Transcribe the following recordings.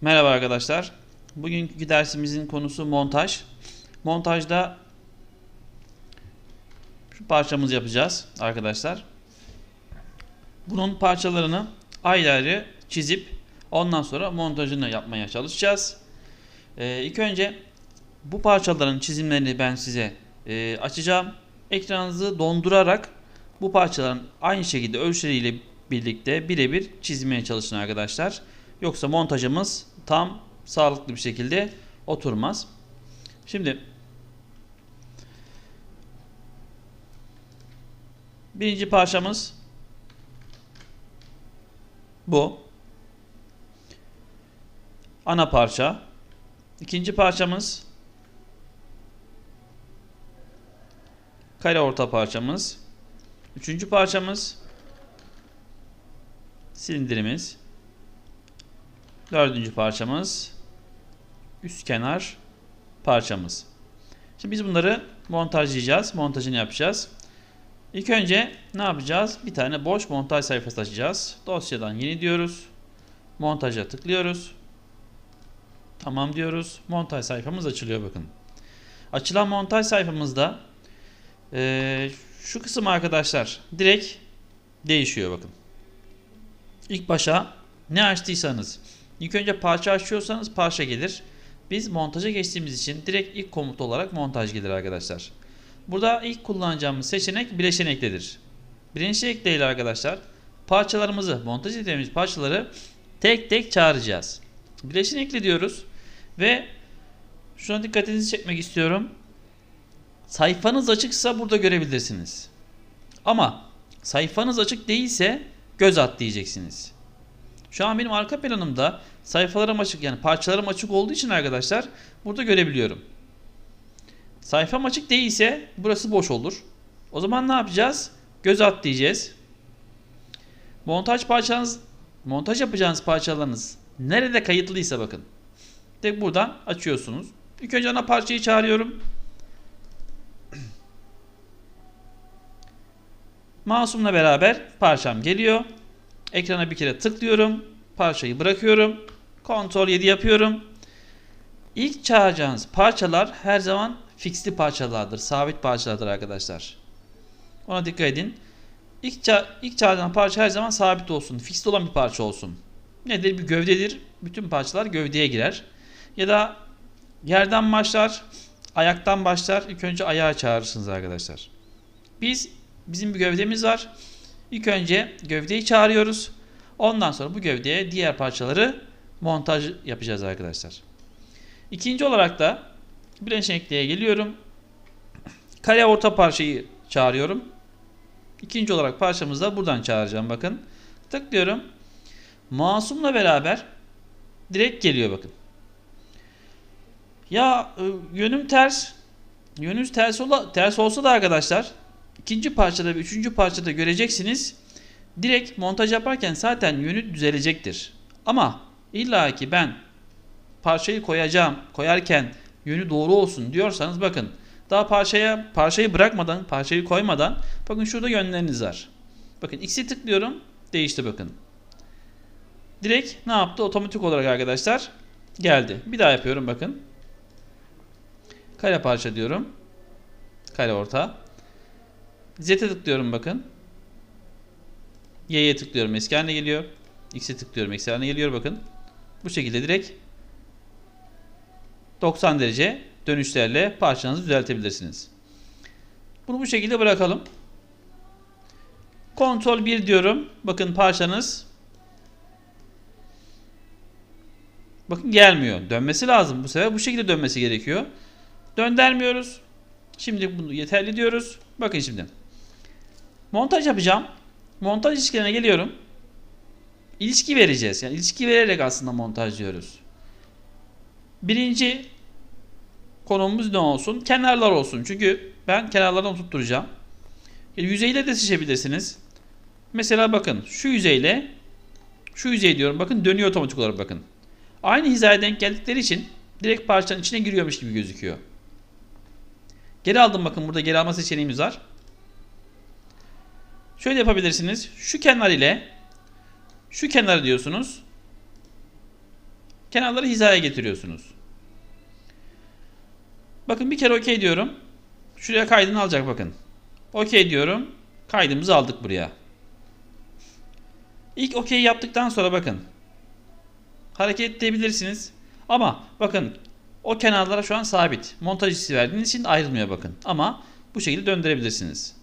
Merhaba arkadaşlar. Bugünkü dersimizin konusu montaj. Montajda şu parçamızı yapacağız arkadaşlar. Bunun parçalarını ayrı ayrı çizip ondan sonra montajını yapmaya çalışacağız. Ee, ilk önce bu parçaların çizimlerini ben size e, açacağım. Ekranınızı dondurarak bu parçaların aynı şekilde ölçüleriyle birlikte birebir çizmeye çalışın arkadaşlar. Yoksa montajımız tam sağlıklı bir şekilde oturmaz. Şimdi birinci parçamız bu. Ana parça. İkinci parçamız kare orta parçamız. Üçüncü parçamız silindirimiz. Dördüncü parçamız üst kenar parçamız. Şimdi biz bunları montajlayacağız. Montajını yapacağız. İlk önce ne yapacağız? Bir tane boş montaj sayfası açacağız. Dosyadan yeni diyoruz. Montaja tıklıyoruz. Tamam diyoruz. Montaj sayfamız açılıyor bakın. Açılan montaj sayfamızda eee, şu kısım arkadaşlar direkt değişiyor bakın. İlk başa ne açtıysanız ilk önce parça açıyorsanız parça gelir. Biz montaja geçtiğimiz için direkt ilk komut olarak montaj gelir arkadaşlar. Burada ilk kullanacağımız seçenek bileşen ekledir. Birinci ekleyle arkadaşlar parçalarımızı montaj edeceğimiz parçaları tek tek çağıracağız. Bileşen ekle diyoruz ve şuna dikkatinizi çekmek istiyorum. Sayfanız açıksa burada görebilirsiniz. Ama sayfanız açık değilse göz at diyeceksiniz. Şu an benim arka planımda sayfalarım açık yani parçalarım açık olduğu için arkadaşlar burada görebiliyorum. Sayfam açık değilse burası boş olur. O zaman ne yapacağız? Göz at diyeceğiz. Montaj parçanız montaj yapacağınız parçalarınız nerede kayıtlıysa bakın. Tek buradan açıyorsunuz. İlk önce ana parçayı çağırıyorum. Masumla beraber parçam geliyor. Ekrana bir kere tıklıyorum. Parçayı bırakıyorum. Ctrl 7 yapıyorum. İlk çağıracağınız parçalar her zaman fixli parçalardır. Sabit parçalardır arkadaşlar. Ona dikkat edin. İlk, ça ilk çağıracağınız parça her zaman sabit olsun. Fixli olan bir parça olsun. Nedir? Bir gövdedir. Bütün parçalar gövdeye girer. Ya da yerden başlar, ayaktan başlar. İlk önce ayağı çağırırsınız arkadaşlar. Biz bizim bir gövdemiz var. İlk önce gövdeyi çağırıyoruz. Ondan sonra bu gövdeye diğer parçaları montaj yapacağız arkadaşlar. İkinci olarak da bileşen ekleye geliyorum. Kare orta parçayı çağırıyorum. İkinci olarak parçamızı da buradan çağıracağım bakın. Tıklıyorum. Masumla beraber direkt geliyor bakın. Ya e, yönüm ters. Yönünüz ters, ola, ters olsa da arkadaşlar ikinci parçada ve üçüncü parçada göreceksiniz. Direkt montaj yaparken zaten yönü düzelecektir. Ama illa ki ben parçayı koyacağım, koyarken yönü doğru olsun diyorsanız bakın daha parçaya parçayı bırakmadan, parçayı koymadan bakın şurada yönleriniz var. Bakın X'i tıklıyorum. Değişti bakın. Direkt ne yaptı? Otomatik olarak arkadaşlar geldi. Bir daha yapıyorum bakın. Kare parça diyorum. Kare orta. Z'e tıklıyorum bakın. Y'ye tıklıyorum eski haline geliyor. X'e tıklıyorum eski haline geliyor bakın. Bu şekilde direkt 90 derece dönüşlerle parçanızı düzeltebilirsiniz. Bunu bu şekilde bırakalım. Ctrl 1 diyorum. Bakın parçanız Bakın gelmiyor. Dönmesi lazım. Bu sefer bu şekilde dönmesi gerekiyor. Döndürmüyoruz. Şimdi bunu yeterli diyoruz. Bakın şimdi. Montaj yapacağım. Montaj ilişkilerine geliyorum. İlişki vereceğiz. Yani ilişki vererek aslında montaj diyoruz. Birinci konumuz ne olsun? Kenarlar olsun. Çünkü ben kenarlardan tutturacağım. Yani yüzeyle de seçebilirsiniz. Mesela bakın şu yüzeyle şu yüzey diyorum. Bakın dönüyor otomatik olarak bakın. Aynı hizaya denk geldikleri için direkt parçanın içine giriyormuş gibi gözüküyor. Geri aldım bakın burada geri alma seçeneğimiz var. Şöyle yapabilirsiniz. Şu kenar ile şu kenar diyorsunuz. Kenarları hizaya getiriyorsunuz. Bakın bir kere okey diyorum. Şuraya kaydını alacak bakın. Okey diyorum. Kaydımızı aldık buraya. İlk okey yaptıktan sonra bakın. Hareket edebilirsiniz. Ama bakın o kenarlara şu an sabit. Montaj hissi verdiğiniz için ayrılmıyor bakın. Ama bu şekilde döndürebilirsiniz.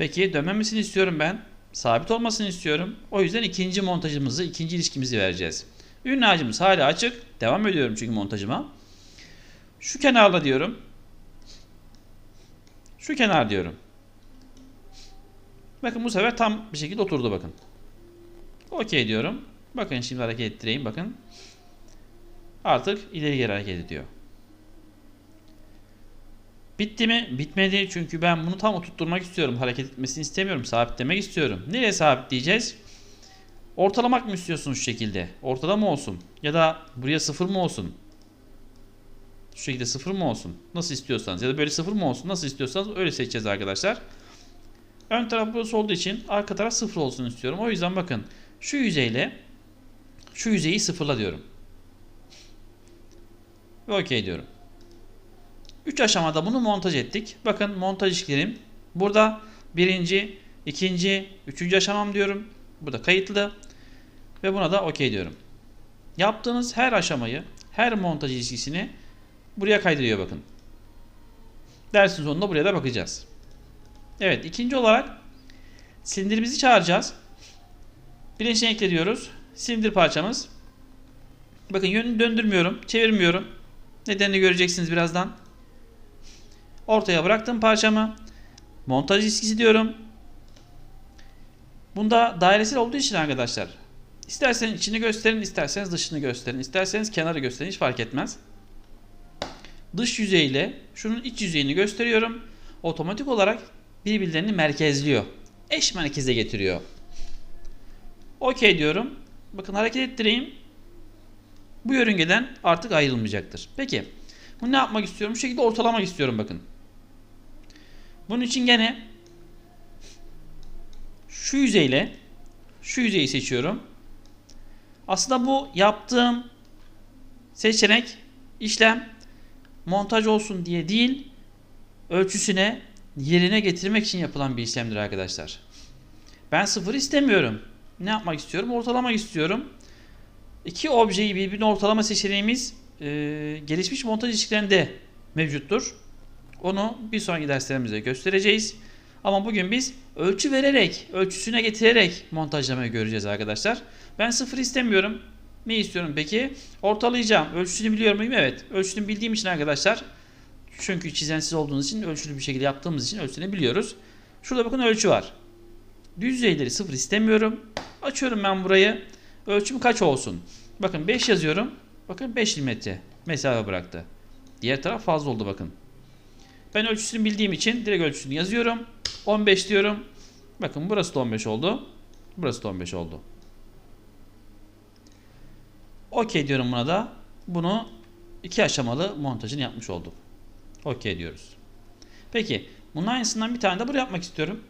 Peki dönmemesini istiyorum ben. Sabit olmasını istiyorum. O yüzden ikinci montajımızı, ikinci ilişkimizi vereceğiz. Ürün ağacımız hala açık. Devam ediyorum çünkü montajıma. Şu kenarla diyorum. Şu kenar diyorum. Bakın bu sefer tam bir şekilde oturdu bakın. Okey diyorum. Bakın şimdi hareket ettireyim bakın. Artık ileri geri hareket ediyor. Bitti mi? Bitmedi. Çünkü ben bunu tam oturtturmak istiyorum. Hareket etmesini istemiyorum. Sabitlemek istiyorum. Nereye sabitleyeceğiz? Ortalamak mı istiyorsunuz şu şekilde? Ortada mı olsun? Ya da buraya sıfır mı olsun? Şu şekilde sıfır mı olsun? Nasıl istiyorsanız. Ya da böyle sıfır mı olsun? Nasıl istiyorsanız öyle seçeceğiz arkadaşlar. Ön taraf burası olduğu için arka taraf sıfır olsun istiyorum. O yüzden bakın şu yüzeyle şu yüzeyi sıfırla diyorum. Ve okey diyorum. 3 aşamada bunu montaj ettik. Bakın montaj işlerim. Burada birinci, ikinci, üçüncü aşamam diyorum. Burada kayıtlı. Ve buna da okey diyorum. Yaptığınız her aşamayı, her montaj ilişkisini buraya kaydırıyor bakın. Dersin sonunda buraya da bakacağız. Evet ikinci olarak silindirimizi çağıracağız. Bileşen ekle diyoruz. Silindir parçamız. Bakın yönünü döndürmüyorum. Çevirmiyorum. Nedenini göreceksiniz birazdan. Ortaya bıraktım parçamı. Montaj ilişkisi diyorum. Bunda dairesel olduğu için arkadaşlar. İsterseniz içini gösterin, isterseniz dışını gösterin, isterseniz kenarı gösterin hiç fark etmez. Dış yüzeyle şunun iç yüzeyini gösteriyorum. Otomatik olarak birbirlerini merkezliyor. Eş merkeze getiriyor. Okey diyorum. Bakın hareket ettireyim. Bu yörüngeden artık ayrılmayacaktır. Peki. Bunu ne yapmak istiyorum? Bu şekilde ortalamak istiyorum bakın. Bunun için gene şu yüzeyle şu yüzeyi seçiyorum. Aslında bu yaptığım seçenek işlem montaj olsun diye değil ölçüsüne yerine getirmek için yapılan bir işlemdir arkadaşlar. Ben sıfır istemiyorum. Ne yapmak istiyorum? Ortalamak istiyorum. İki objeyi birbirine ortalama seçeneğimiz e, gelişmiş montaj ilişkilerinde mevcuttur. Onu bir sonraki derslerimizde göstereceğiz. Ama bugün biz ölçü vererek, ölçüsüne getirerek montajlamayı göreceğiz arkadaşlar. Ben sıfır istemiyorum. Ne istiyorum peki? Ortalayacağım. Ölçüsünü biliyor muyum? Evet. Ölçüsünü bildiğim için arkadaşlar. Çünkü çizensiz olduğunuz için ölçülü bir şekilde yaptığımız için ölçüsünü biliyoruz. Şurada bakın ölçü var. Düz yüzeyleri sıfır istemiyorum. Açıyorum ben burayı. Ölçüm kaç olsun? Bakın 5 yazıyorum. Bakın 5 mm mesafe bıraktı. Diğer taraf fazla oldu bakın. Ben ölçüsünü bildiğim için direkt ölçüsünü yazıyorum. 15 diyorum. Bakın burası da 15 oldu. Burası da 15 oldu. Okey diyorum buna da. Bunu iki aşamalı montajını yapmış olduk. Okey diyoruz. Peki bunun aynısından bir tane de buraya yapmak istiyorum.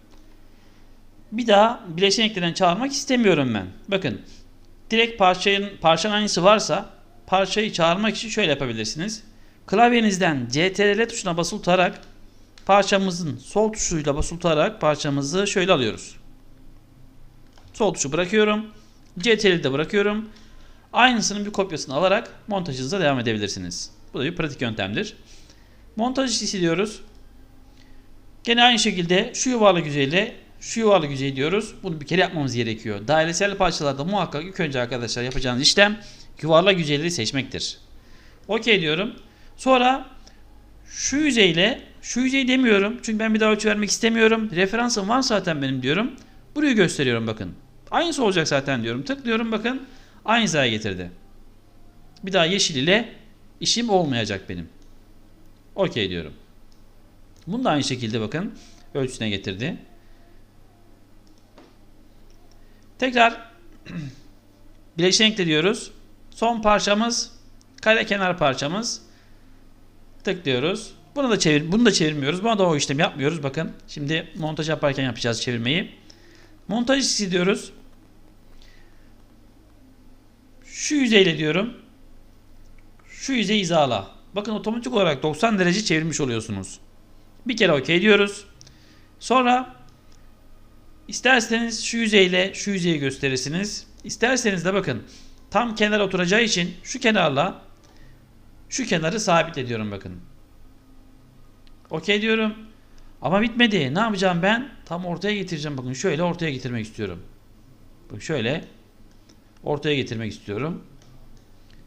Bir daha bileşen ekleden çağırmak istemiyorum ben. Bakın direkt parçanın, parçanın aynısı varsa parçayı çağırmak için şöyle yapabilirsiniz. Klavyenizden CTRL tuşuna basılı tutarak parçamızın sol tuşuyla basılı tutarak parçamızı şöyle alıyoruz. Sol tuşu bırakıyorum. CTRL'i de bırakıyorum. Aynısının bir kopyasını alarak montajınıza devam edebilirsiniz. Bu da bir pratik yöntemdir. Montaj işi diyoruz. Gene aynı şekilde şu yuvarlak yüzeyle şu yuvarlak yüzey diyoruz. Bunu bir kere yapmamız gerekiyor. Dairesel parçalarda muhakkak ilk önce arkadaşlar yapacağınız işlem yuvarlak yüzeyleri seçmektir. Okey diyorum. Sonra şu yüzeyle şu yüzey demiyorum. Çünkü ben bir daha ölçü vermek istemiyorum. Referansım var zaten benim diyorum. Burayı gösteriyorum bakın. Aynısı olacak zaten diyorum. Tıklıyorum bakın. Aynı hizaya getirdi. Bir daha yeşil ile işim olmayacak benim. Okey diyorum. Bunu da aynı şekilde bakın. Ölçüsüne getirdi. Tekrar bileşen ekle diyoruz. Son parçamız kare kenar parçamız. Tıklıyoruz. Bunu da çevir bunu da çevirmiyoruz. Buna da o işlemi yapmıyoruz. Bakın şimdi montaj yaparken yapacağız çevirmeyi. Montaj işi diyoruz. Şu yüzeyle diyorum. Şu yüzeyi hizala. Bakın otomatik olarak 90 derece çevirmiş oluyorsunuz. Bir kere okey diyoruz. Sonra isterseniz şu yüzeyle şu yüzeyi gösterirsiniz. İsterseniz de bakın tam kenar oturacağı için şu kenarla şu kenarı sabitle diyorum bakın. Okey diyorum. Ama bitmedi. Ne yapacağım ben? Tam ortaya getireceğim. Bakın şöyle ortaya getirmek istiyorum. Bak şöyle ortaya getirmek istiyorum.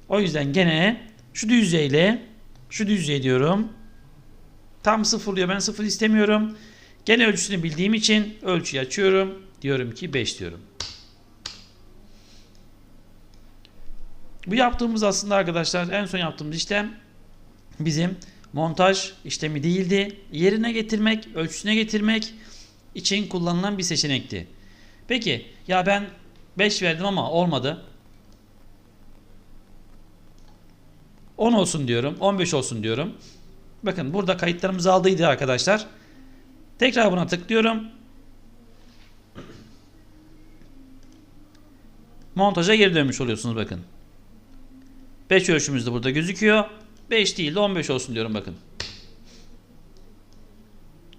O yüzden gene şu düz yüzeyle şu düz yüzey diyorum. Tam sıfır diyor. Ben sıfır istemiyorum. Gene ölçüsünü bildiğim için ölçüyü açıyorum. Diyorum ki 5 diyorum. Bu yaptığımız aslında arkadaşlar en son yaptığımız işlem bizim montaj işlemi değildi. Yerine getirmek, ölçüsüne getirmek için kullanılan bir seçenekti. Peki ya ben 5 verdim ama olmadı. 10 olsun diyorum. 15 olsun diyorum. Bakın burada kayıtlarımızı aldıydı arkadaşlar. Tekrar buna tıklıyorum. Montaja geri dönmüş oluyorsunuz bakın. 5 ölçümüz de burada gözüküyor. 5 değil de 15 olsun diyorum bakın.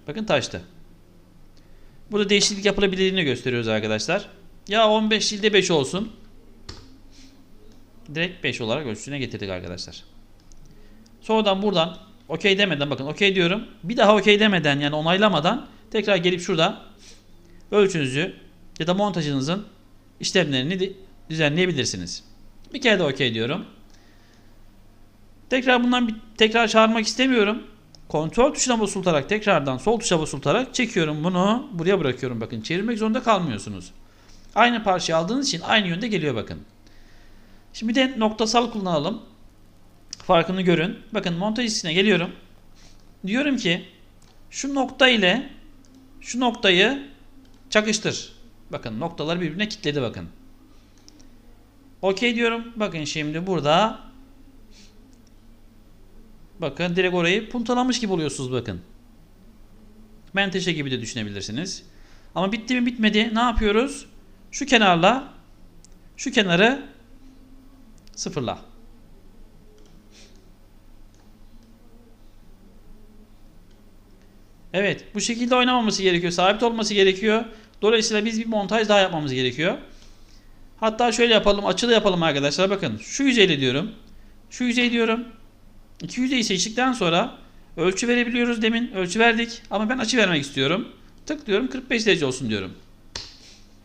Bakın taştı. Burada değişiklik yapılabildiğini gösteriyoruz arkadaşlar. Ya 15 değil de 5 olsun. Direkt 5 olarak ölçüsüne getirdik arkadaşlar. Sonradan buradan okey demeden bakın okey diyorum. Bir daha okey demeden yani onaylamadan tekrar gelip şurada ölçünüzü ya da montajınızın işlemlerini düzenleyebilirsiniz. Bir kere de okey diyorum. Tekrar bundan bir tekrar çağırmak istemiyorum. Kontrol tuşuna basılarak tekrardan sol tuşa basılarak çekiyorum bunu buraya bırakıyorum bakın. Çevirmek zorunda kalmıyorsunuz. Aynı parçayı aldığınız için aynı yönde geliyor bakın. Şimdi de noktasal kullanalım. Farkını görün. Bakın montaj hissine geliyorum. Diyorum ki şu nokta ile şu noktayı çakıştır. Bakın noktalar birbirine kilitledi bakın. Okey diyorum. Bakın şimdi burada bakın direkt orayı puntalamış gibi oluyorsunuz bakın. Menteşe gibi de düşünebilirsiniz. Ama bitti mi bitmedi ne yapıyoruz? Şu kenarla şu kenarı sıfırla. Evet bu şekilde oynamaması gerekiyor. Sabit olması gerekiyor. Dolayısıyla biz bir montaj daha yapmamız gerekiyor. Hatta şöyle yapalım. Açılı yapalım arkadaşlar. Bakın şu yüzeyle diyorum. Şu yüzey diyorum. İki yüzeyi seçtikten sonra ölçü verebiliyoruz demin. Ölçü verdik. Ama ben açı vermek istiyorum. Tık diyorum 45 derece olsun diyorum.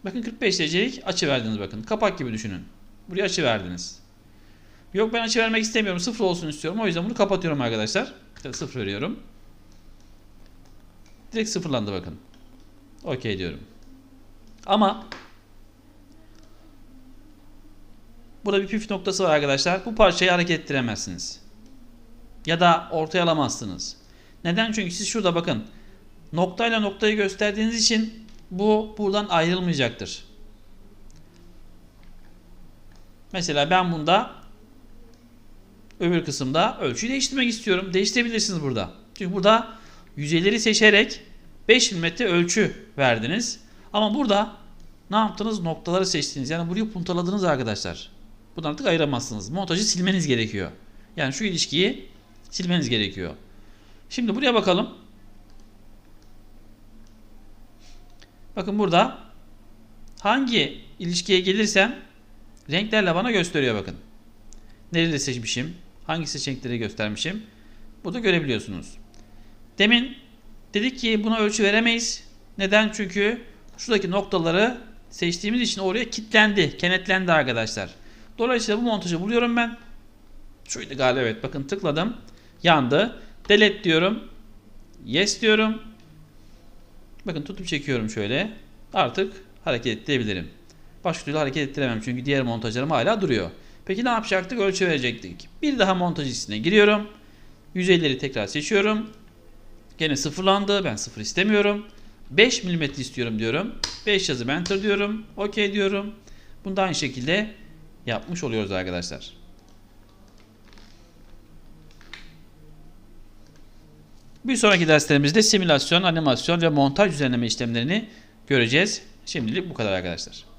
Bakın 45 derecelik açı verdiniz bakın. Kapak gibi düşünün. Buraya açı verdiniz. Yok ben açı vermek istemiyorum. Sıfır olsun istiyorum. O yüzden bunu kapatıyorum arkadaşlar. Sıfır veriyorum. Direkt sıfırlandı bakın. Okey diyorum. Ama burada bir püf noktası var arkadaşlar. Bu parçayı hareket ettiremezsiniz. Ya da ortaya alamazsınız. Neden? Çünkü siz şurada bakın. Noktayla noktayı gösterdiğiniz için bu buradan ayrılmayacaktır. Mesela ben bunda öbür kısımda ölçüyü değiştirmek istiyorum. Değiştirebilirsiniz burada. Çünkü burada yüzeyleri seçerek 5 mm ölçü verdiniz. Ama burada ne yaptınız? Noktaları seçtiniz. Yani burayı puntaladınız arkadaşlar. Buradan artık ayıramazsınız. Montajı silmeniz gerekiyor. Yani şu ilişkiyi silmeniz gerekiyor. Şimdi buraya bakalım. Bakın burada hangi ilişkiye gelirsem renklerle bana gösteriyor bakın. Nereleri seçmişim? Hangi seçenekleri göstermişim? Burada görebiliyorsunuz. Demin dedik ki buna ölçü veremeyiz. Neden? Çünkü şuradaki noktaları seçtiğimiz için oraya kilitlendi, kenetlendi arkadaşlar. Dolayısıyla bu montajı buluyorum ben. Şuydu galiba evet bakın tıkladım. Yandı. Delete diyorum. Yes diyorum. Bakın tutup çekiyorum şöyle. Artık hareket ettirebilirim. Başka türlü hareket ettiremem çünkü diğer montajlarım hala duruyor. Peki ne yapacaktık? Ölçü verecektik. Bir daha montaj listesine giriyorum. Yüzeyleri tekrar seçiyorum. Gene sıfırlandı. Ben sıfır istemiyorum. 5 mm istiyorum diyorum. 5 yazı enter diyorum. OK diyorum. Bunu da aynı şekilde yapmış oluyoruz arkadaşlar. Bir sonraki derslerimizde simülasyon, animasyon ve montaj düzenleme işlemlerini göreceğiz. Şimdilik bu kadar arkadaşlar.